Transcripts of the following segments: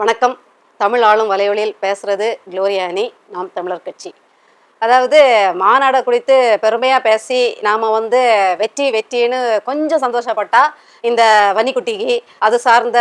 வணக்கம். தமிழ் ஆளும் வலையொலியில் பேசுறது குளோரியானி நாம் தமிழர் கட்சி. அதாவது மாநாடை குறித்து பெருமையாக பேசி நாம் வந்து வெற்றி வெற்றின்னு கொஞ்சம் சந்தோஷப்பட்டால் இந்த வன்னிக்குட்டிக்கு அது சார்ந்த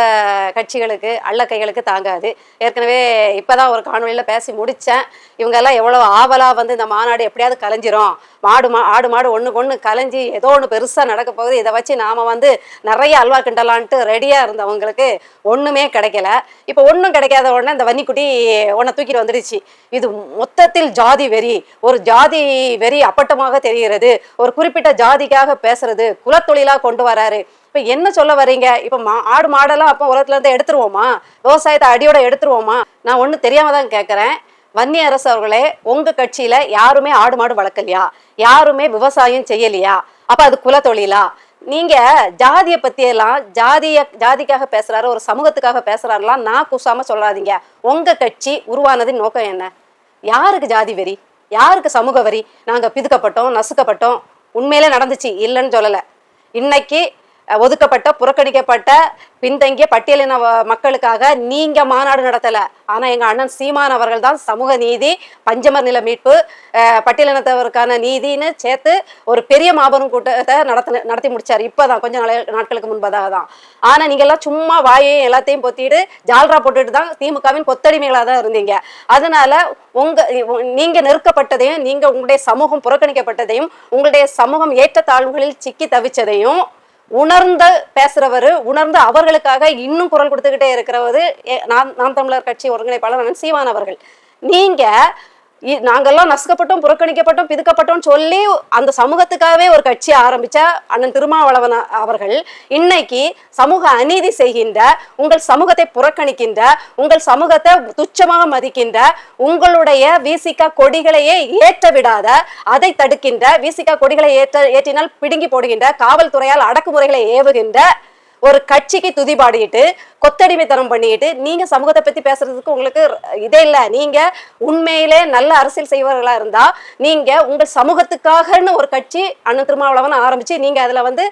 கட்சிகளுக்கு அள்ளக்கைகளுக்கு தாங்காது. ஏற்கனவே இப்போ தான் ஒரு காணொலியில் பேசி முடித்தேன் இவங்கெல்லாம் எவ்வளோ ஆவலாக வந்து இந்த மாநாடு எப்படியாவது கலைஞ்சிரும். மாடு மா ஆடு மாடு ஒன்றுக்கு ஒன்று கலைஞ்சி ஏதோ ஒன்று பெருசாக நடக்க போகுது. இதை வச்சு நாம் வந்து நிறைய அல்வா கிண்டலான்ட்டு ரெடியாக இருந்தவங்களுக்கு ஒன்றுமே கிடைக்கல. இப்போ ஒன்றும் கிடைக்காத உடனே இந்த வன்னிக்குட்டி உன்னை தூக்கிட்டு வந்துடுச்சு. இது மொத்தத்தில் ஜாதி வெறி. ஒரு ஜாதி வெறி அப்பட்டமாக தெரிகிறது. ஒரு குறிப்பிட்ட ஜாதிக்காக பேசுறது. குலத்தொழிலாக கொண்டு வராரு. இப்போ என்ன சொல்ல வர்றீங்க இப்போ மா ஆடு மாடெல்லாம் அப்போ உலகத்துல இருந்து எடுத்துருவோமா? விவசாயத்தை அடியோட எடுத்துருவோமா? நான் ஒன்றும் தெரியாம தான் கேட்குறேன் வன்னி அரசு அவர்களே உங்க கட்சியில யாருமே ஆடு மாடு வளர்க்கலையா? யாருமே விவசாயம் செய்யலையா? அப்ப அது குலத்தொழிலா நீங்க ஜாதியை பத்தியெல்லாம் ஜாதிய ஜாதிக்காக பேசுறாரு ஒரு சமூகத்துக்காக பேசுறாருலாம் நான் கூசாம சொல்லாதீங்க. உங்க கட்சி உருவானதின் நோக்கம் என்ன? யாருக்கு ஜாதி வெறி? யாருக்கு சமூக வரி நாங்க பிதுக்கப்பட்டோம் நசுக்கப்பட்டோம். உண்மையிலே நடந்துச்சு இல்லைன்னு சொல்லலை. இன்னைக்கு ஒதுக்கப்பட்ட புறக்கணிக்கப்பட்ட பின்தங்கிய பட்டியலின மக்களுக்காக நீங்க மாநாடு நடத்தல. ஆனா எங்க அண்ணன் சீமான் அவர்கள் தான் சமூக நீதி பஞ்சமர் நில மீட்பு பட்டியலினத்தவருக்கான நீதின்னு சேர்த்து ஒரு பெரிய மாபெரும் கூட்டத்தை நடத்த நடத்தி முடிச்சார். இப்பதான் கொஞ்சம் நாட்களுக்கு முன்பதாக தான். ஆனா நீங்க எல்லாம் சும்மா வாயையும் எல்லாத்தையும் பொத்திட்டு ஜால்ரா போட்டுட்டு தான் திமுகவின் கொத்தடிமைகளாக தான் இருந்தீங்க. அதனால உங்க நீங்க நெருக்கப்பட்டதையும் நீங்க உங்களுடைய சமூகம் புறக்கணிக்கப்பட்டதையும் உங்களுடைய சமூகம் ஏற்றத்தாழ்வுகளில் சிக்கி தவிச்சதையும் உணர்ந்து பேசுறவர் உணர்ந்து அவர்களுக்காக இன்னும் குரல் கொடுத்துக்கிட்டே இருக்கிறவர் எ- நாம் நாம் தமிழர் கட்சி ஒருங்கிணைப்பாளர் சீவான் அவர்கள். நீங்க நாங்கெல்லாம் நசுக்கப்பட்டோம் புறக்கணிக்கப்பட்டோம் பிதுக்கப்பட்டோம் சொல்லி அந்த சமூகத்துக்காகவே ஒரு கட்சி ஆரம்பிச்ச அண்ணன் திருமாவளவன் அவர்கள் இன்னைக்கு சமூக அநீதி செய்கின்ற உங்கள் சமூகத்தை புறக்கணிக்கின்ற உங்கள் சமூகத்தை துச்சமாக மதிக்கின்ற உங்களுடைய விசிகா கொடிகளையே ஏற்ற விடாத அதை தடுக்கின்ற விசிகா கொடிகளை ஏற்ற ஏற்றினால் பிடுங்கி போடுகின்ற காவல்துறையால் அடக்குமுறைகளை ஏவுகின்ற ஒரு கட்சிக்கு துதிபாடிட்டு கொத்தடிமைத்தனம் பண்ணிட்டு நீங்க சமூகத்தை பத்தி பேசுறதுக்கு உங்களுக்கு இதே இல்ல. நீங்க உண்மையிலே நல்ல அரசியல் செய்வர்களா இருந்தா நீங்க உங்கள் சமூகத்துக்காகன்னு ஒரு கட்சி அண்ணன் திருமாவளவன் ஆரம்பிச்சு நீங்க அதுல வந்து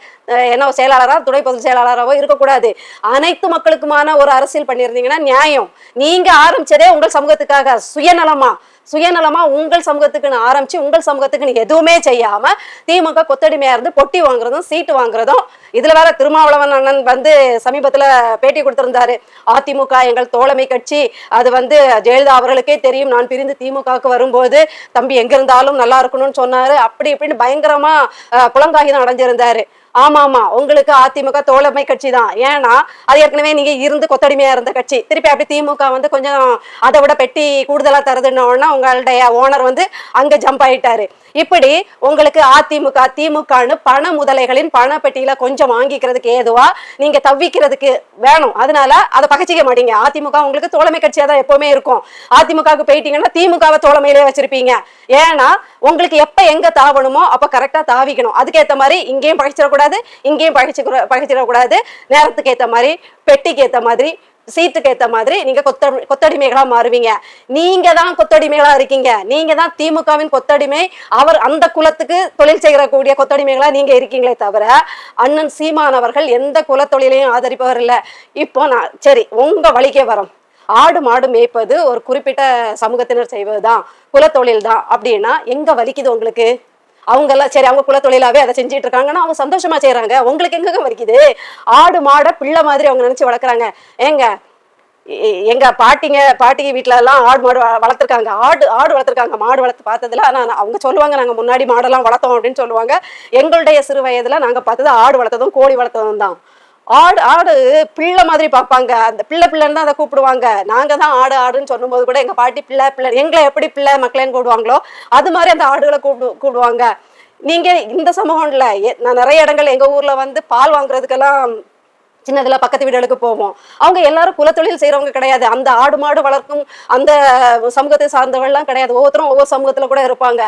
என்ன செயலாளரா துணை பொதுச் செயலாளராகவோ இருக்கக்கூடாது. அனைத்து மக்களுக்குமான ஒரு அரசியல் பண்ணியிருந்தீங்கன்னா நியாயம். நீங்க ஆரம்பிச்சதே உங்கள் சமூகத்துக்காக சுயநலமா. சுயநலமா உங்கள் சமூகத்துக்குன்னு ஆரம்பிச்சு உங்கள் சமூகத்துக்குன்னு எதுவுமே செய்யாம திமுக கொத்தடிமையா இருந்து பொட்டி வாங்குறதும் சீட்டு வாங்குறதும் இதுல வேற திருமாவளவன் அண்ணன் வந்து சமீபத்துல பேட்டி கொடுத்திருந்தாரு. அதிமுக எங்கள் தோழமை கட்சி அது வந்து ஜெயலலிதா அவர்களுக்கே தெரியும். நான் பிரிந்து திமுகவுக்கு வரும்போது தம்பி எங்க இருந்தாலும் நல்லா இருக்கணும்னு சொன்னாரு. அப்படி இப்படின்னு பயங்கரமா அஹ், புலங்காகிதம் அடைஞ்சிருந்தாரு. ஆமா ஆமா உங்களுக்கு அதிமுக தோழமை கட்சி தான் ஏன்னா அது ஏற்கனவே நீங்க இருந்து கொத்தடிமையா இருந்த கட்சி. திருப்பி அப்படி திமுக வந்து கொஞ்சம் அதை விட பெட்டி கூடுதலா தருதுன்ன உங்களுடைய ஓனர் வந்து அங்க ஜம்ப் ஆயிட்டாரு. இப்படி உங்களுக்கு அதிமுக திமுகன்னு பண முதலைகளின் பண பெட்டியில கொஞ்சம் வாங்கிக்கிறதுக்கு ஏதுவா நீங்க தவிக்கிறதுக்கு வேணும். அதனால அதை பகச்சிக்க மாட்டீங்க. அதிமுக உங்களுக்கு தோழமை கட்சியா தான் எப்பவுமே இருக்கும். அதிமுகவுக்கு போயிட்டீங்கன்னா திமுகவை தோழமையிலே வச்சிருப்பீங்க. ஏன்னா உங்களுக்கு எப்ப எங்க தாவணுமோ அப்ப கரெக்டா தாவிக்கணும். அதுக்கேற்ற மாதிரி இங்கேயும் பகைச்சிடக்கூடாது இங்கேயும் பகைச்சு பகைச்சிடக்கூடாது. நேரத்துக்கு ஏற்ற மாதிரி பெட்டிக்கு ஏற்ற மாதிரி சீட்டுக்கு ஏத்த மாதிரி நீங்க கொத்த கொத்தடிமைகளா மாறுவீங்க. நீங்க தான் கொத்தடிமைகளா இருக்கீங்க. நீங்க தான் திமுகவின் கொத்தடிமை அவர் அந்த குலத்துக்கு தொழில் செய்யக்கூடிய கொத்தடிமைகளா நீங்க இருக்கீங்களே தவிர அண்ணன் சீமான் அவர்கள் எந்த குலத்தொழிலையும் ஆதரிப்பவர் இல்ல. இப்போ நான் சரி உங்க வழிக்கே வரோம். ஆடு மாடு மேய்ப்பது ஒரு குறிப்பிட்ட சமூகத்தினர் செய்வதுதான் குலத்தொழில் தான் அப்படின்னா எங்க வலிக்குது உங்களுக்கு? அவங்க எல்லாம் சரி அவங்க குலத்தொழிலாவே அதை செஞ்சுட்டு இருக்காங்கன்னா அவங்க சந்தோஷமா செய்றாங்க. உங்களுக்கு எங்க வலிக்குது? ஆடு மாடை பிள்ளை மாதிரி அவங்க நினைச்சு வளர்க்குறாங்க. ஏங்க எங்க பாட்டிங்க பாட்டிங்க வீட்ல எல்லாம் ஆடு மாடு வளர்த்துருக்காங்க. ஆடு ஆடு வளர்த்துருக்காங்க. மாடு வளர்த்து பார்த்ததுல ஆனா அவங்க சொல்லுவாங்க நாங்க முன்னாடி மாடெல்லாம் வளர்த்தோம் அப்படின்னு சொல்லுவாங்க. எங்களுடைய சிறு வயதுல நாங்க பார்த்தது ஆடு வளர்த்ததும் கோழி வளர்த்ததும் தான். ஆடு ஆடு பிள்ளை மாதிரி பார்ப்பாங்க. அந்த பிள்ளை பிள்ளைன்னு தான் அதை கூப்பிடுவாங்க. நாங்க தான் ஆடு ஆடுன்னு சொல்லும்போது கூட எங்க பாட்டி பிள்ளை பிள்ளை எங்களை எப்படி பிள்ளை மக்களேன்னு கூப்பிடுவாங்களோ அது மாதிரி அந்த ஆடுகளை கூப்பிடு கூப்பிடுவாங்க. நீங்க இந்த சமூகம்ல எ- நான் நிறைய இடங்கள் எங்க ஊர்ல வந்து பால் வாங்குறதுக்கெல்லாம் சின்னதுல பக்கத்து வீடுகளுக்கு போவோம். அவங்க எல்லாரும் குலத்தொழில் செய்கிறவங்க கிடையாது. அந்த ஆடு மாடு வளர்க்கும் அந்த சமூகத்தை சார்ந்தவங்கலாம் கிடையாது. ஒவ்வொருத்தரும் ஒவ்வொரு சமூகத்துல கூட இருப்பாங்க.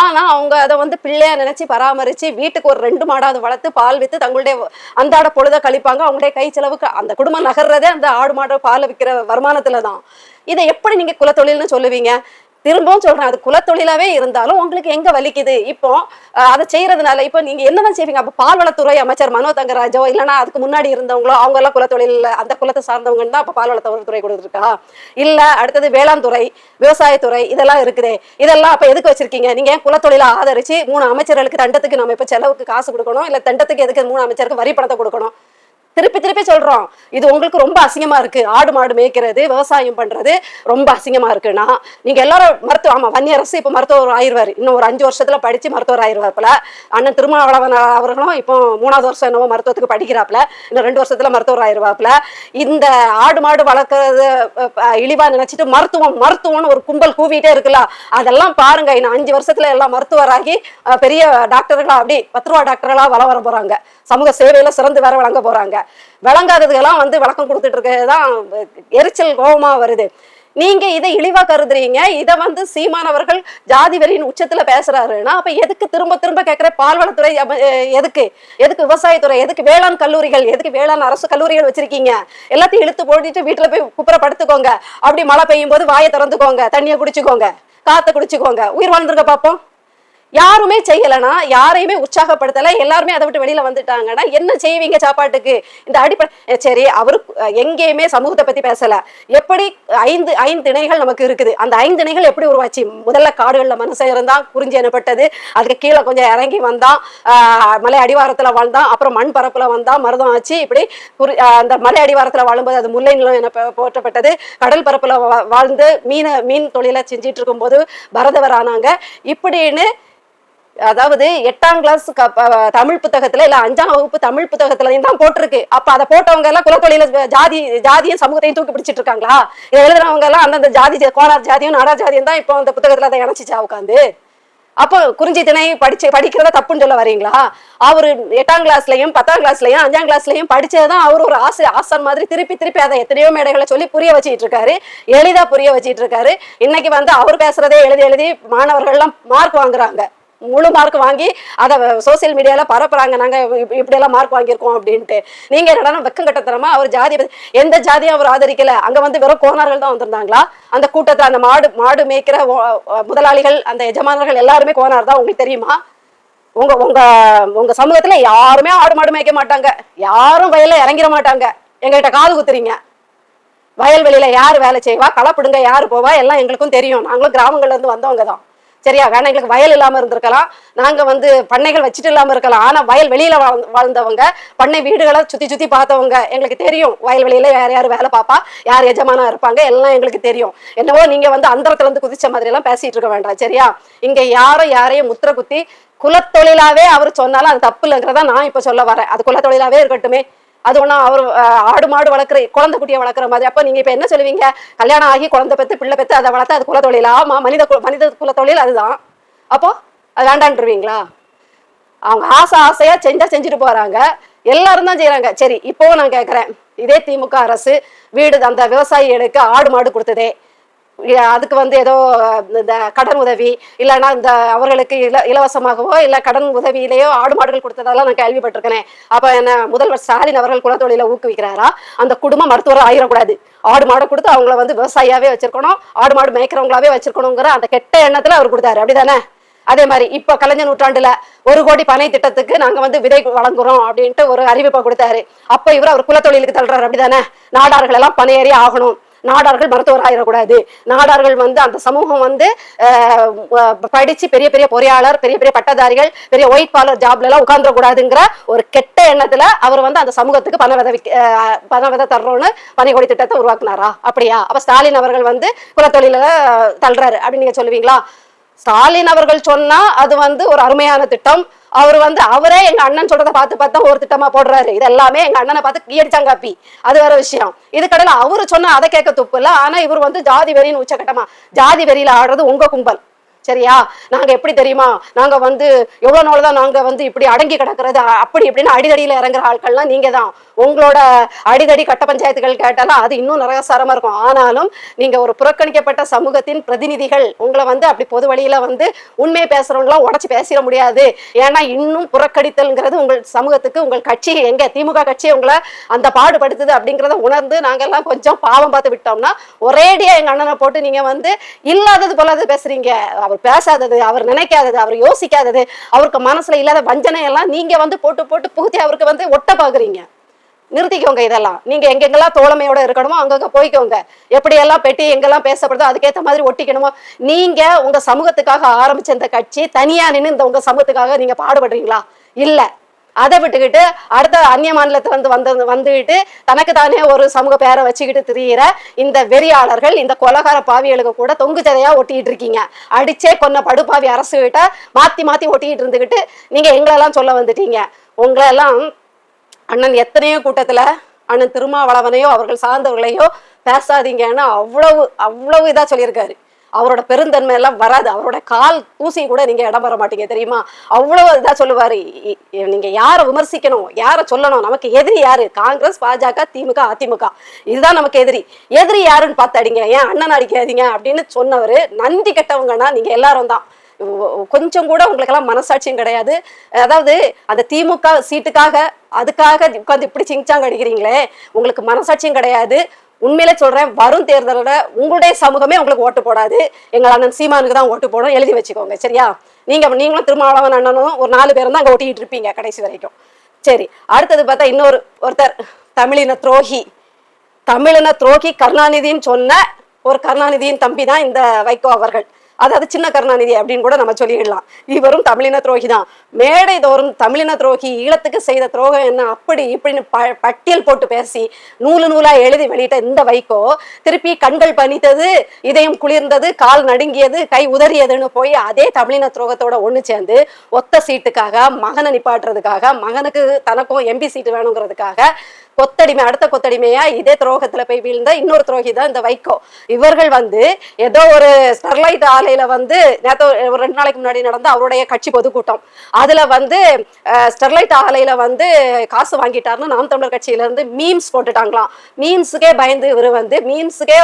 ஆனா அவங்க அதை வந்து பிள்ளையா நினைச்சு பராமரிச்சு வீட்டுக்கு ஒரு ரெண்டு மாடாவது வளர்த்து பால் வித்து தங்களுடைய அன்றாட பொழுத கழிப்பாங்க. அவங்களுடைய கை செலவுக்கு அந்த குடும்பம் நகர்றதே அந்த ஆடு மாடு பால் விற்கிற வருமானத்தில் தான். இதை எப்படி நீங்க குலத்தொழில்னு சொல்லுவீங்க? திரும்பவும் சொல்றேன் அது குலத்தொழிலாவே இருந்தாலும் உங்களுக்கு எங்க வலிக்குது? இப்போ அதை செய்யறதுனால இப்போ நீங்க என்னதான் செய்வீங்க? அப்ப பால்வளத்துறை அமைச்சர் மனோ தங்கராஜோ இல்லைன்னா அதுக்கு முன்னாடி இருந்தவங்களோ அவங்க எல்லாம் குலத்தொழில் அந்த குலத்தை சார்ந்தவங்கன்னு தான் அப்ப பால்வளத்துறை கொடுத்துருக்கா? இல்ல அடுத்தது வேளாண் துறை விவசாயத்துறை இதெல்லாம் இருக்குதே. இதெல்லாம் அப்ப எதுக்கு வச்சிருக்கீங்க? நீங்க ஏன் குலத்தொழிலை ஆதரிச்சு மூணு அமைச்சர்களுக்கு தண்டத்துக்கு நம்ம இப்ப செலவுக்கு காசு கொடுக்கணும்? இல்ல தண்டத்துக்கு எதுக்கு மூணு அமைச்சருக்கு வரி பணத்தை கொடுக்கணும்? திருப்பி திருப்பி சொல்றோம். இது உங்களுக்கு ரொம்ப அசிங்கமா இருக்கு. ஆடு மாடு மேய்க்கிறது விவசாயம் பண்றது ரொம்ப அசிங்கமா இருக்குன்னா நீங்க எல்லாரும் மருத்துவ ஆமா வன்னியரசு இப்ப மருத்துவர் ஆயிடுவார் இன்னும் ஒரு அஞ்சு வருஷத்துல படிச்சு மருத்துவர் ஆயிருவாப்புல அண்ணன் திருமாவளவன் அவர்களும் இப்போ மூணாவது வருஷம் என்னவோ மருத்துவத்துக்கு படிக்கிறாப்புல. இன்னும் ரெண்டு வருஷத்துல மருத்துவர் ஆயிருவாப்புல. இந்த ஆடு மாடு வளர்க்கறது இழிவா நினைச்சிட்டு மருத்துவம் மருத்துவம்னு ஒரு கும்பல் கூவிட்டே இருக்குல்ல. அதெல்லாம் பாருங்க. இன்னும் அஞ்சு வருஷத்துல எல்லாம் மருத்துவராகி பெரிய டாக்டர்களா அப்படி பத்து ரூபா டாக்டர்களா வள வர போறாங்க. சமூக சேவையில சிறந்து வேற வழங்க போறாங்க. விளங்காததுக்கெல்லாம் வந்து விளக்கம் கொடுத்துட்டு இருக்கிறதுதான் எரிச்சல் கோபமா வருது. நீங்க இதை இழிவா கருதுறீங்க. இதை வந்து சீமானவர்கள் ஜாதி வரியின் உச்சத்துல பேசுறாருன்னா அப்ப எதுக்கு திரும்ப திரும்ப கேட்கிற பால்வளத்துறை எதுக்கு? எதுக்கு விவசாயத்துறை எதுக்கு வேளாண் கல்லூரிகள் எதுக்கு வேளாண் அரசு கல்லூரிகள் வச்சிருக்கீங்க? எல்லாத்தையும் இழுத்து போட்டுட்டு வீட்டுல போய் குப்புற படுத்துக்கோங்க அப்படி மழை பெய்யும் போது வாயை திறந்துக்கோங்க. தண்ணியை குடிச்சுக்கோங்க. காத்த குடிச்சுக்கோங்க. உயிர் வாழ்ந்துருக்க பார்ப்போம் யாருமே செய்யலைன்னா யாரையுமே உற்சாகப்படுத்தல எல்லாருமே அதை விட்டு வெளியில வந்துட்டாங்கன்னா என்ன செய்வீங்க சாப்பாட்டுக்கு? இந்த அடிப்படை சரி அவரு எங்கேயுமே சமூகத்தை பத்தி பேசல. எப்படி ஐந்து ஐந்து திணைகள் நமக்கு இருக்குது? அந்த ஐந்து திணைகள் எப்படி உருவாச்சு? முதல்ல காடுகள்ல மனுஷன் இருந்தான் குறிஞ்சி எனப்பட்டது. அதுக்கு கீழே கொஞ்சம் இறங்கி வந்தான். மலை அடிவாரத்துல வாழ்ந்தான். அப்புறம் மண் பரப்புல வந்தான். மருதம் ஆச்சு. இப்படி குறி அந்த மலை அடிவாரத்துல வாழும்போது அது முல்லை நிலம் என போற்றப்பட்டது. கடல் பரப்புல வாழ்ந்து மீன மீன் தொழிலை செஞ்சிட்டு இருக்கும்போது பரதவர் ஆனாங்க இப்படின்னு அதாவது எட்டாம் கிளாஸ் தமிழ் புத்தகத்துல இல்ல அஞ்சாம் வகுப்பு தமிழ் புத்தகத்துலயும் தான் போட்டிருக்கு. அப்ப அதை போட்டவங்க எல்லாம் குலத்தொழில ஜாதி ஜாதியும் சமூகத்தையும் தூக்கி பிடிச்சிட்டு இருக்காங்களா? எழுதுறவங்க எல்லாம் அந்தந்த ஜாதி ஜா- கோனார் ஜாதியும் நாடா ஜாதியும் தான் இப்போ அந்த புத்தகத்துல அதை இணைச்சிச்சா உட்காந்து அப்போ குறிஞ்சி திணை படிச்சு படிக்கிறத தப்புன்னு சொல்ல வரீங்களா? அவரு எட்டாம் கிளாஸ்லயும் பத்தாம் கிளாஸ்லயும் அஞ்சாம் கிளாஸ்லயும் படிச்சதுதான் அவர் ஒரு ஆசை ஆசான் மாதிரி திருப்பி திருப்பி அதை எத்தனையோ மேடைகளை சொல்லி புரிய வச்சுட்டு இருக்காரு. எளிதா புரிய வச்சுட்டு இருக்காரு. இன்னைக்கு வந்து அவர் பேசுறதே எழுதி எழுதி மாணவர்கள்லாம் மார்க் வாங்குறாங்க. முழு மார்க் வாங்கி அதை சோசியல் மீடியாவில் பரப்புறாங்க. நாங்கள் இப்படியெல்லாம் மார்க் வாங்கியிருக்கோம் அப்படின்ட்டு. நீங்கள் என்னடா வெக்கம் கட்டத்தனமா அவர் ஜாதி எந்த ஜாதியும் அவர் ஆதரிக்கல. அங்கே வந்து வெறும் கோனார்கள் தான் வந்திருந்தாங்களா? அந்த கூட்டத்தை அந்த மாடு மாடு மேய்க்கிற ஓ- முதலாளிகள் அந்த எஜமானர்கள் எல்லாருமே கோனார் தான். உங்களுக்கு தெரியுமா? உங்க உங்க உங்க சமூகத்துல யாருமே ஆடு மாடு மேய்க்க மாட்டாங்க. யாரும் வயல்ல இறங்கிட மாட்டாங்க. எங்ககிட்ட காது குத்துறீங்க. வயல்வெளியில யார் வேலை செய்வா? களப்பிடுங்க யார் போவா? எல்லாம் எங்களுக்கும் தெரியும். நாங்களும் கிராமங்கள்ல இருந்து வந்தவங்க தான். சரியா? வேணா எங்களுக்கு வயல் இல்லாம இருந்திருக்கலாம். நாங்க வந்து பண்ணைகள் வச்சுட்டு இல்லாம இருக்கலாம். ஆனா வயல் வெளியில வாழ்ந்தவங்க பண்ணை வீடுகளை சுத்தி சுத்தி பார்த்தவங்க எங்களுக்கு தெரியும். வயல் வெளியில் யார் யார் வேலை பாப்பா யார் எஜமானா இருப்பாங்க எல்லாம் எங்களுக்கு தெரியும். என்னவோ நீங்க வந்து அந்தரத்துல இருந்து குதிச்ச மாதிரி எல்லாம் பேசிட்டு இருக்க வேண்டாம். சரியா? இங்க யாரும் யாரையும் முத்திர குத்தி குலத்தொழிலாவே அவர் சொன்னாலும் அது தப்பு இல்லைங்கிறத நான் இப்ப சொல்ல வரேன். அது குலத்தொழிலாவே இருக்கட்டுமே. அது ஒன்றும் அவர் ஆடு மாடு வளர்க்குற குழந்தை குட்டியை வளர்க்குற மாதிரி. அப்போ நீங்கள் இப்போ என்ன சொல்லுவீங்க? கல்யாணம் ஆகி குழந்தை பெற்று பிள்ளை பெற்று அதை வளர்த்து அது குலத்தொழில் ஆமாம் மனித கு- மனித குலத்தொழில் அதுதான். அப்போது அது வேண்டான்ருவீங்களா அவங்க ஆசை ஆசையாக செஞ்சால் செஞ்சுட்டு போகிறாங்க எல்லாரும் தான் செய்கிறாங்க சரி இப்போவும் நான் கேட்குறேன் இதே திமுக அரசு வீடு அந்த விவசாயிகளுக்கு ஆடு மாடு கொடுத்ததே. அதுக்கு வந்து ஏதோ இந்த கடன் உதவி இல்லைன்னா இந்த அவர்களுக்கு இல இலவசமாகவோ இல்லை கடன் உதவியிலேயோ ஆடு மாடுகள் கொடுத்ததெல்லாம் நான் கேள்விப்பட்டிருக்கிறேன் அப்போ என்ன முதல்வர் ஸ்டாலின் அவர்கள் குலத்தொழிலை ஊக்குவிக்கிறாரா? அந்த குடும்பம் மருத்துவர் ஆயிடக்கூடாது ஆடு மாடை கொடுத்து அவங்கள வந்து விவசாயியாவே வச்சிருக்கணும் ஆடு மாடு மேய்க்கிறவங்களாவே வச்சிருக்கணுங்கிற அந்த கெட்ட எண்ணத்துல அவர் கொடுத்தாரு. அப்படிதானே? அதே மாதிரி இப்போ கலைஞர் நூற்றாண்டுல ஒரு கோடி பனை திட்டத்துக்கு நாங்க வந்து விதை வழங்குறோம் அப்படின்ட்டு ஒரு அறிவிப்பை கொடுத்தாரு. அப்போ இவர் அவர் குலத்தொழிலுக்கு தள்ளுறாரு. அப்படிதானே? நாடார்கள் எல்லாம் பனையேறி ஆகணும். நாடார்கள் மருத்துவர் ஆயிடக்கூடாது. நாடார்கள் வந்து அந்த சமூகம் வந்து படிச்சு பெரிய பெரிய பொறியாளர் பெரிய பெரிய பட்டதாரிகள் பெரிய ஒயிட் காலர் ஜாப்ல எல்லாம் உட்கார்ந்துடக்கூடாதுங்கிற ஒரு கெட்ட எண்ணத்துல அவர் வந்து அந்த சமூகத்துக்கு பண விதை பண விதை தர்றோம்னு பனைக்கொடி திட்டத்தை உருவாக்குனாரா? அப்படியா? அப்ப ஸ்டாலின் அவர்கள் வந்து குலத்தொழில தள்ளுறாரு. அப்படின்னு நீங்க சொல்லுவீங்களா? ஸ்டாலின் அவர்கள் சொன்னா அது வந்து ஒரு அருமையான திட்டம். அவர் வந்து அவரே எங்க அண்ணன் சொல்றதை பார்த்து பார்த்தா ஒரு திட்டமா போடுறாரு. இது எல்லாமே எங்க அண்ணனை பார்த்து கீயடிச்சாங்காப்பி அது வேற விஷயம். இது கடையில அவரு சொன்னா அதை கேட்க துப்பு இல்லை. ஆனா இவர் வந்து ஜாதி வெறின்னு உச்சகட்டமா ஜாதி வெறியில ஆடுறது உங்க கும்பல். சரியா? நாங்க எப்படி தெரியுமா? நாங்க வந்து எவ்வளவு நாள் தான் நாங்க வந்து இப்படி அடங்கி கிடக்குறது? அப்படி இப்படின்னு அடிதடியில இறங்குற ஆட்கள்லாம் நீங்க தான் உங்களோட அடிதடி கட்ட பஞ்சாயத்துகள் கேட்டாலும் அது இன்னும் நரகசாரமா இருக்கும். ஆனாலும் நீங்க ஒரு புறக்கணிக்கப்பட்ட சமூகத்தின் பிரதிநிதிகள் உங்களை வந்து அப்படி பொது வழியில வந்து உண்மையை பேசுறவங்களாம் உடச்சு பேசிட முடியாது. ஏன்னா இன்னும் புறக்கணித்தல்ங்கிறது உங்கள் சமூகத்துக்கு உங்கள் கட்சி எங்க திமுக கட்சி உங்களை அந்த பாடுபடுத்துது அப்படிங்கிறத உணர்ந்து நாங்கெல்லாம் கொஞ்சம் பாவம் பார்த்து விட்டோம்னா ஒரேடியா எங்க அண்ணனை போட்டு நீங்க வந்து இல்லாதது போலாது பேசுறீங்க. அவர் பேசாதது அவர் நினைக்காதது அவர் யோசிக்காதது அவருக்கு மனசுல இல்லாத வஞ்சனை எல்லாம் நீங்க வந்து போட்டு போட்டு புகுத்தி அவருக்கு வந்து ஒட்ட பாக்குறீங்க. நிறுத்திக்கோங்க இதெல்லாம். நீங்க எங்கெங்கெல்லாம் தோழமையோட இருக்கணுமோ அங்கங்க போய்க்கோங்க. எப்படியெல்லாம் பெட்டி எங்கெல்லாம் பேசப்படுதோ அதுக்கேத்த மாதிரி ஒட்டிக்கணுமோ நீங்க உங்க சமூகத்துக்காக ஆரம்பிச்ச இந்த கட்சி தனியா நின்று இந்த உங்க சமூகத்துக்காக நீங்க பாடுபடுறீங்களா? இல்லை. அதை விட்டுக்கிட்டு அடுத்த அந்நிய மாநிலத்துல வந்து வந்து வந்துக்கிட்டு தனக்கு தானே ஒரு சமூக பேரை வச்சுக்கிட்டு திரியிற இந்த வெறியாளர்கள் இந்த கொலகார பாவிகளுக்கு கூட தொங்கு சதையா ஒட்டிட்டு இருக்கீங்க. அடிச்சே கொன்ன படுபாவி அரசு கிட்ட மாத்தி மாத்தி ஒட்டிக்கிட்டு இருந்துகிட்டு நீங்க எங்களெல்லாம் சொல்ல வந்துட்டீங்க. உங்களெல்லாம் அண்ணன் எத்தனையோ கூட்டத்துல அண்ணன் திருமாவளவனையோ அவர்கள் சார்ந்தவர்களையோ பேசாதீங்கன்னு அவ்வளவு அவ்வளவு இதா சொல்லியிருக்காரு. அவரோட பெருந்தன்மை எல்லாம் வராது. அவரோட கால் தூசி கூட நீங்க இடம் வர மாட்டீங்க தெரியுமா? அவ்வளவு இதா சொல்லுவாரு. நீங்க யாரை விமர்சிக்கணும் யாரை சொல்லணும்? நமக்கு எதிரி யாரு? காங்கிரஸ் பாஜக திமுக அதிமுக. இதுதான் நமக்கு எதிரி. எதிரி யாருன்னு பார்த்து அடிங்க ஏன் அண்ணன் அடிக்காதீங்க அப்படின்னு சொன்னவரு நன்றி கெட்டவங்கன்னா நீங்க எல்லாரும் தான். கொஞ்சம் கூட உங்களுக்கெல்லாம் மனசாட்சியும் கிடையாது. அதாவது அந்த திமுக சீட்டுக்காக அதுக்காக உட்காந்து இப்படி சிங்சாங்க அடிக்கிறீங்களே. உங்களுக்கு மனசாட்சியும் கிடையாது. உண்மையிலே சொல்றேன் வரும் தேர்தலோட உங்களுடைய சமூகமே உங்களுக்கு ஓட்டு போடாது. எங்கள் அண்ணன் சீமானுக்கு தான் ஓட்டு போடணும் எழுதி வச்சுக்கோங்க சரியா? நீங்க நீங்களும் திருமாவளவன் அண்ணனும் ஒரு நாலு பேரும் தான் அங்கே இருப்பீங்க கடைசி வரைக்கும். சரி அடுத்தது பார்த்தா இன்னொரு ஒருத்தர் தமிழின துரோகி. தமிழின துரோகி கருணாநிதின்னு சொன்ன ஒரு கருணாநிதியின் தம்பி தான் இந்த வைகோ அவர்கள். அதாவது சின்ன கருணாநிதி அப்படின்னு கூட நம்ம சொல்லிடலாம். இவரும் தமிழின துரோகி தான். மேடை தோறும் தமிழின துரோகி ஈழத்துக்கு செய்த துரோகம் என்ன? அப்படி இப்படின்னு ப பட்டியல் போட்டு பேசி நூலு நூலா எழுதி வெளியிட்ட இந்த வைகோ திருப்பி கண்கள் பனித்தது இதயம் குளிர்ந்தது கால் நடுங்கியது கை உதறியதுன்னு போய் அதே தமிழின துரோகத்தோட ஒன்று சேர்ந்து ஒத்த சீட்டுக்காக மகனை நிப்பாட்டுறதுக்காக மகனுக்கு தனக்கும் எம்பி சீட்டு வேணுங்கிறதுக்காக கொத்தடிமை அடுத்த கொத்தடிமையா இதே துரோகத்துல போய் வீழ்ந்த இன்னொரு துரோகி தான் இந்த வைகோ. இவர்கள் வந்து ஏதோ ஒரு ஸ்டெர்லைட் ஆலையில வந்து நேற்று ஒரு ரெண்டு நாளைக்கு முன்னாடி நடந்த அவருடைய கட்சி பொதுக்கூட்டம். அதுல வந்து ஸ்டெர்லைட் ஆலையில வந்து காசு வாங்கிட்டாருன்னு நாம் தமிழர் கட்சியில இருந்து மீம்ஸ் போட்டுட்டாங்களாம். மீம்ஸுக்கே பயந்து இவர் வந்து மீம்ஸுக்கே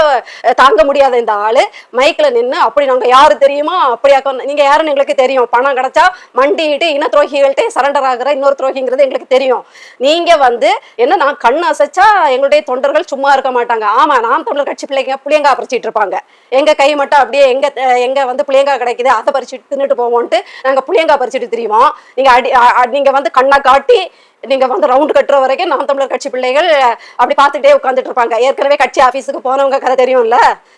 தாங்க முடியாத இந்த ஆளு. மைக்ல நின்று அப்படி நாங்க யாரு தெரியுமா? அப்படியாக்க நீங்க யாருன்னு எங்களுக்கு தெரியும். பணம் கிடைச்சா மண்டிட்டு இன துரோகிகள்கிட்ட சரண்டர் ஆகிற இன்னொரு துரோகிங்கிறது எங்களுக்கு தெரியும். நீங்க வந்து என்ன நான் கண் அசைச்சா எங்களுடைய தொண்டர்கள் சும்மா இருக்க மாட்டாங்க. ஆமா நாம் தமிழர் கட்சி பிள்ளைங்க புளியங்கா பறிச்சிட்டு இருப்பாங்க. எங்க கை மட்டும் அப்படியே எங்க எங்க வந்து புளியங்கா கிடைக்குது அதை பறிச்சுட்டு தின்னுட்டு போவோம்ட்டு நாங்க புளியங்கா பறிச்சுட்டு தெரியுமா நீங்க அடி நீங்க வந்து கண்ணை காட்டி நீங்க வந்து ரவுண்ட் கட்டுற வரைக்கும் நாம் தமிழர் கட்சி பிள்ளைகள் அப்படி பார்த்துட்டே உட்காந்துட்டு இருப்பாங்க. ஏற்கனவே கட்சி ஆபீஸுக்கு போனவங்க கதை தெரியும்ல?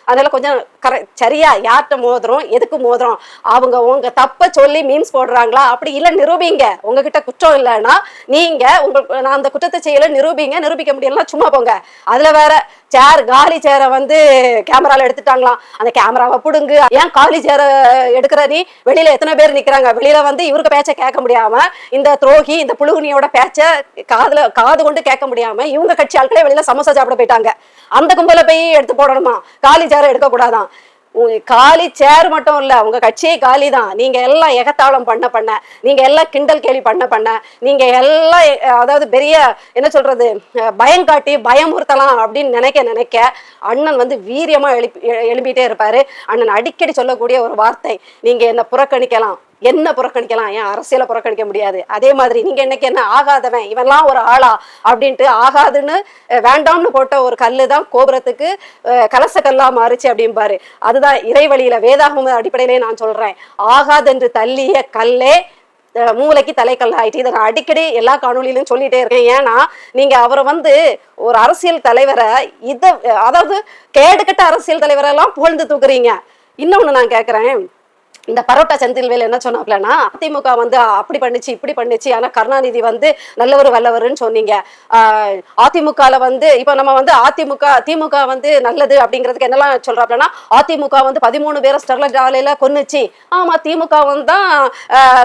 அதனால கொஞ்சம் கர சரியா யார்கிட்ட மோதுறோம் எதுக்கு மோதுறோம் அவங்க உங்க தப்ப சொல்லி மீன்ஸ் போடுறாங்களா? அப்படி இல்லை நிரூபிங்க. உங்ககிட்ட குற்றம் இல்லைன்னா நீங்க உங்க நான் அந்த குற்றத்தை செய்யல நிரூபிங்க. நிரூபிக்க முடியலாம் சும்மா போங்க. அதுல வேற சேர் காலி சேரை வந்து கேமரால எடுத்துட்டாங்களாம். அந்த கேமராவை பிடுங்கு. ஏன் காலி சேரை எடுக்கிற நீ? வெளியில எத்தனை பேர் நிக்கிறாங்க? வெளியில வந்து இவருக்கு பேச்ச கேட்க முடியாம இந்த துரோகி இந்த புழுகுனியோட பேச்ச காதுல காது கொண்டு கேட்க முடியாம இவங்க கட்சி ஆட்களே வெளியில சமோசா சாப்பிட போயிட்டாங்க. அந்த கும்பல போய் எடுத்து போடணுமா? காலி சேர எடுக்க கூடாதான் காலி சேர் மட்டும் இல்ல உங்க கட்சியே காலி தான் நீங்க எல்லாம் எகத்தாளம் பண்ண பண்ண. நீங்க எல்லாம் கிண்டல் கேலி பண்ண பண்ண. நீங்க எல்லாம் அதாவது பெரிய என்ன சொல்றது பயம் காட்டி பயமுறுத்தலாம் அப்படின்னு நினைக்க நினைக்க அண்ணன் வந்து வீரியமா எழுப்பி எழுப்பிட்டே எழும்பிட்டே இருப்பாரு. அண்ணன் அடிக்கடி சொல்லக்கூடிய ஒரு வார்த்தை நீங்க என்ன புறக்கணிக்கலாம். என்ன புறக்கணிக்கலாம்? ஏன் அரசியலை புறக்கணிக்க முடியாது? அதே மாதிரி நீங்க இன்னைக்கு என்ன ஆகாதவன் இவன்லாம் ஒரு ஆளா? அப்படின்ட்டு ஆகாதுன்னு வேண்டாம்னு போட்ட ஒரு கல்லு தான் கோபுரத்துக்கு கலச கல்லா மாறுச்சு அப்படிம்பாரு. அதுதான் இறைவழியில வேதாகம அடிப்படையிலே நான் சொல்றேன். ஆகாதென்று தள்ளிய கல்லே மூளைக்கு தலைக்கல் ஆயிட்டு இதை நான் அடிக்கடி எல்லா காணொலியிலும் சொல்லிட்டே இருக்கேன். ஏன்னா நீங்க அவரை வந்து ஒரு அரசியல் தலைவரை இத அதாவது கேடுகட்ட அரசியல் தலைவரெல்லாம் புகழ்ந்து தூக்குறீங்க. இன்னொன்னு நான் கேட்கறேன் இந்த பரோட்டா செந்தில்வேல் என்ன சொன்னாப்லன்னா அதிமுக வந்து அப்படி பண்ணுச்சு இப்படி பண்ணுச்சு ஆனா கருணாநிதி வந்து நல்லவர் வல்லவர்னு சொன்னீங்க. அதிமுகல வந்து இப்போ நம்ம வந்து அதிமுக திமுக வந்து நல்லது அப்படிங்கிறதுக்கு என்னெல்லாம் சொல்றாப்லன்னா அதிமுக வந்து பதிமூணு பேரை ஸ்டெர்லைட் ஆலையில கொன்னுச்சு. ஆமா திமுக வந்து தான்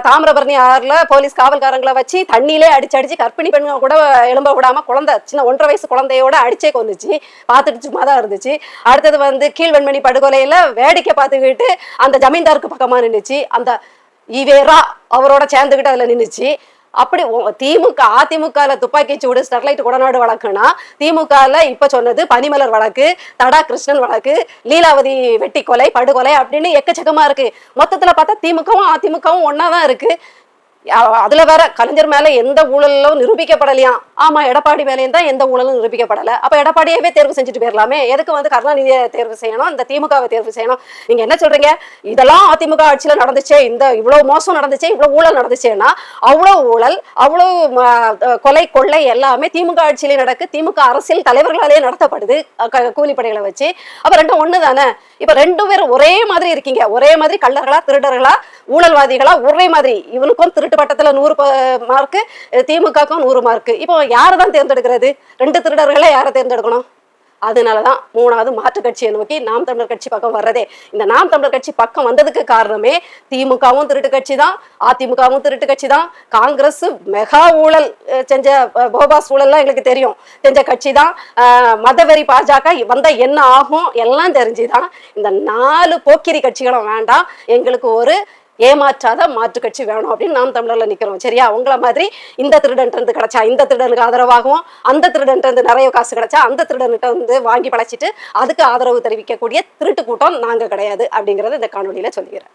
தாமிரபரணி ஆறுல போலீஸ் காவல்காரங்களை வச்சு தண்ணியிலே அடிச்சு அடிச்சு கர்ப்பிணி பெண்கள் கூட எழும்ப விடாம குழந்தை சின்ன ஒன்றரை வயசு குழந்தையோட அடிச்சே கொன்னுச்சு. பார்த்துட்டு சும்மா தான் இருந்துச்சு. அடுத்தது வந்து கீழ்வெண்மணி படுகொலையில வேடிக்கை பார்த்துக்கிட்டு அந்த ஜமீன்தாருக்கு பக்கம் பக்கமாக நின்றுச்சு அந்த ஈவேரா அவரோட சேர்ந்துக்கிட்டு அதில் நின்றுச்சு அப்படி திமுக அதிமுகவில் துப்பாக்கி சூடு ஸ்டெர்லைட் உடநாடு வழக்குனா திமுகவில் இப்போ சொன்னது பனிமலர் வழக்கு தடா கிருஷ்ணன் வழக்கு லீலாவதி வெட்டி கொலை படுகொலை அப்படின்னு எக்கச்சக்கமாக இருக்குது மொத்தத்தில் பார்த்தா திமுகவும் அதிமுகவும் ஒன்றா தான் இருக்குது அதுல வேற கலைஞர் மேல எந்த ஊழலும் நிரூபிக்கப்படலையாம் ஆமா எடப்பாடி மேலேயும் தான் எந்த ஊழலும் நிரூபிக்கப்படல. அப்ப எடப்பாடியவே தேர்வு செஞ்சுட்டு போயிடலாமே எதுக்கு வந்து கருணாநிதியை தேர்வு செய்யணும்? இந்த திமுகவை தேர்வு செய்யணும்? நீங்க என்ன சொல்றீங்க? இதெல்லாம் அதிமுக ஆட்சியில நடந்துச்சே இந்த இவ்வளவு மோசம் நடந்துச்சே இவ்வளவு ஊழல் நடந்துச்சேன்னா அவ்வளவு ஊழல் அவ்வளவு கொலை கொள்ளை எல்லாமே திமுக ஆட்சியிலே நடக்கு. திமுக அரசியல் தலைவர்களாலே நடத்தப்படுது கூலிப்படைகளை வச்சு. அப்ப ரெண்டும் ஒண்ணு தானே இப்ப ரெண்டு பேரும் ஒரே மாதிரி இருக்கீங்க. ஒரே மாதிரி கள்ளர்களா திருடர்களா ஊழல்வாதிகளா ஒரே மாதிரி. இவனுக்கும் திருட்டு பட்டத்துல நூறு மார்க்கு திமுகக்கும் நூறு மார்க்கு இப்போ யாரை தான் தேர்ந்தெடுக்கிறது? ரெண்டு திருடர்களை யாரை தேர்ந்தெடுக்கணும்? அதனாலதான் மூணாவது மாற்று கட்சியை நோக்கி நாம் தமிழர் கட்சி பக்கம் வர்றதே. இந்த நாம் தமிழர் கட்சி பக்கம் வந்ததுக்கு காரணமே திமுகவும் திருட்டு கட்சி தான் அதிமுகவும் திருட்டு கட்சி தான் காங்கிரஸ் மெகா ஊழல் செஞ்ச போபாஸ் ஊழல்லாம் எங்களுக்கு தெரியும். செஞ்ச கட்சி தான் மதவெறி பாஜக வந்தா என்ன ஆகும் எல்லாம் தெரிஞ்சுதான். இந்த நாலு போக்கிரி கட்சிகளும் வேண்டாம். எங்களுக்கு ஒரு ஏமாற்றாத மாற்று கட்சி வேணும் அப்படின்னு நாம் தமிழர்ல நிக்கிறோம். சரியா? உங்களை மாதிரி இந்த திருடன் இருந்து கிடைச்சா இந்த திருடனுக்கு ஆதரவாகவும் அந்த திருடன் இருந்து நிறைய காசு கிடைச்சா அந்த திருடன்கிட்ட வந்து வாங்கி பழச்சிட்டு அதுக்கு ஆதரவு தெரிவிக்கக்கூடிய திருட்டு கூட்டம் நாங்க கிடையாது அப்படிங்கறத இந்த காணொலியில சொல்லிக்கிறேன்.